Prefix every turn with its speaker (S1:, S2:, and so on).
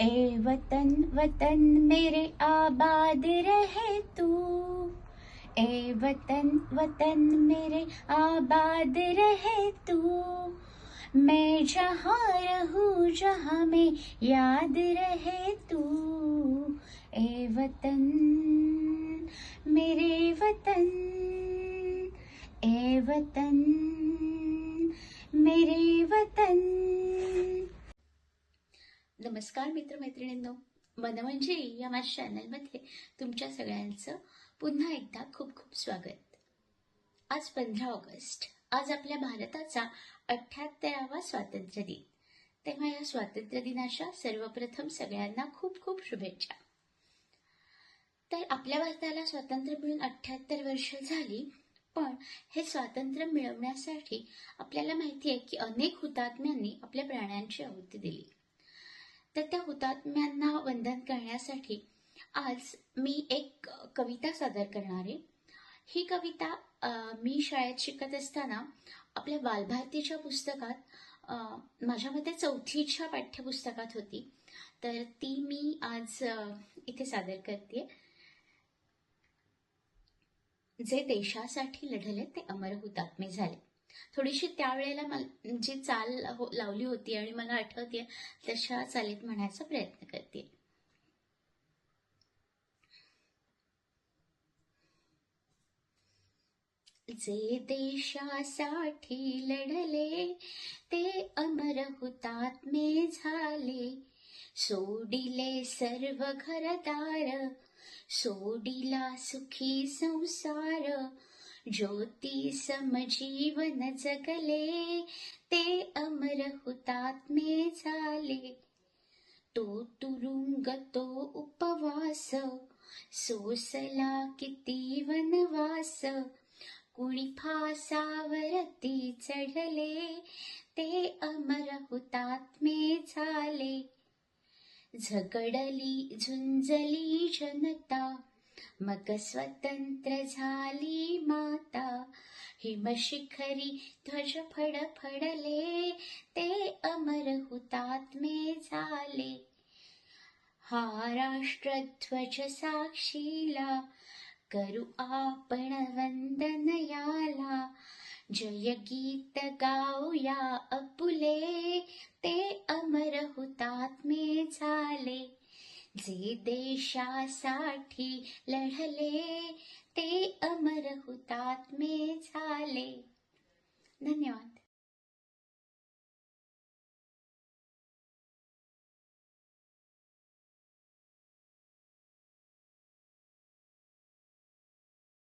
S1: ए वतन वतन मेरे आबाद रहे तू। ए वतन वतन मेरे आबाद रहे तू। मैं जहाँ रहूँ, जहाँ में याद रहे तू। ए वतन, मेरे वतन, ए वतन, मेरे वतन। नमस्कार मित्रमैत्रिणींनो मनमंजरी या माझ्या चॅनलमध्ये तुमच्या सगळ्यांचं पुन्हा एकदा खूप खूप स्वागत. आज पंधरा ऑगस्ट आज आपल्या भारताचा अठ्याहत्तरावा स्वातंत्र्य दिन. तेव्हा या स्वातंत्र्य दिनाच्या सर्वप्रथम सगळ्यांना खूप खूप शुभेच्छा. तर आपल्या भारताला स्वातंत्र्य मिळून अठ्ठ्याहत्तर वर्ष झाली पण हे स्वातंत्र्य मिळवण्यासाठी आपल्याला माहिती आहे की अनेक हुतात्म्यांनी आपल्या प्राण्यांची आहुती दिली. तर त्या हुतात्म्यांना वंदन करण्यासाठी आज मी एक कविता सादर करणार आहे. ही कविता मी शाळेत शिकत असताना आपल्या बालभारतीच्या पुस्तकात माझ्या मते चौथीच्या पाठ्यपुस्तकात होती. तर ती मी आज इथे सादर करते. जे देशासाठी लढले ते अमर हुतात्मे झाले. थोडीशी त्यावेळेला मला जी चाल हो- लावली होती आणि मला आठवते तशा चालीत म्हणायचा प्रयत्न करते. जे देशासाठी लढले ते अमर हुतात्मे झाले. सोडिले सर्व घरदार सोडिला सुखी संसार. ज्योती समजीवन जगले ते अमर हुतात्मे झाले. तो तुरुंग तो उपवास सोसला किती वनवास कुणी फासावरती चढले ते अमर हुतात्मे झाले. झगडली झुंजली जनता मग स्वतंत्र झाली माता हिमशिखरी ध्वज फडफडले ते अमर हुतात्मे झाले हा राष्ट्रध्वज साक्षीला करू आपण वंदन याला. जय गीत गाऊया अपुले जे देशासाठी लढले ते अमर हुतात्मे झाले. धन्यवाद.